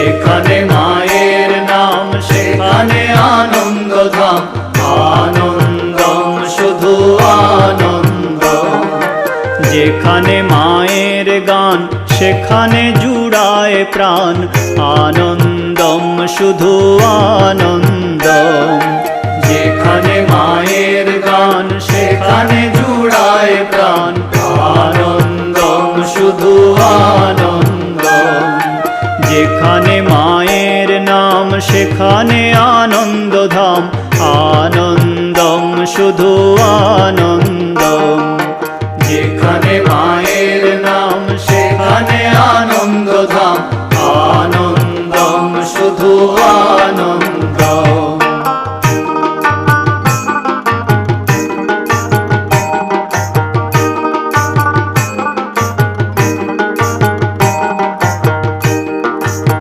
যেখানে মায়ের নাম, সেখানে আনন্দ ধাম। আনন্দম শুধু আনন্দ যেখানে মায়ের গান, সেখানে জুড়ায় প্রাণ। আনন্দম শুধু আনন্দ যেখানে মায়ের গান, সেখানে জুড়ায় প্রাণ। যেখানে মায়ের নাম সেখানে আনন্দ ধাম আনন্দম শুধু আনন্দম। যেখানে মায়ের নাম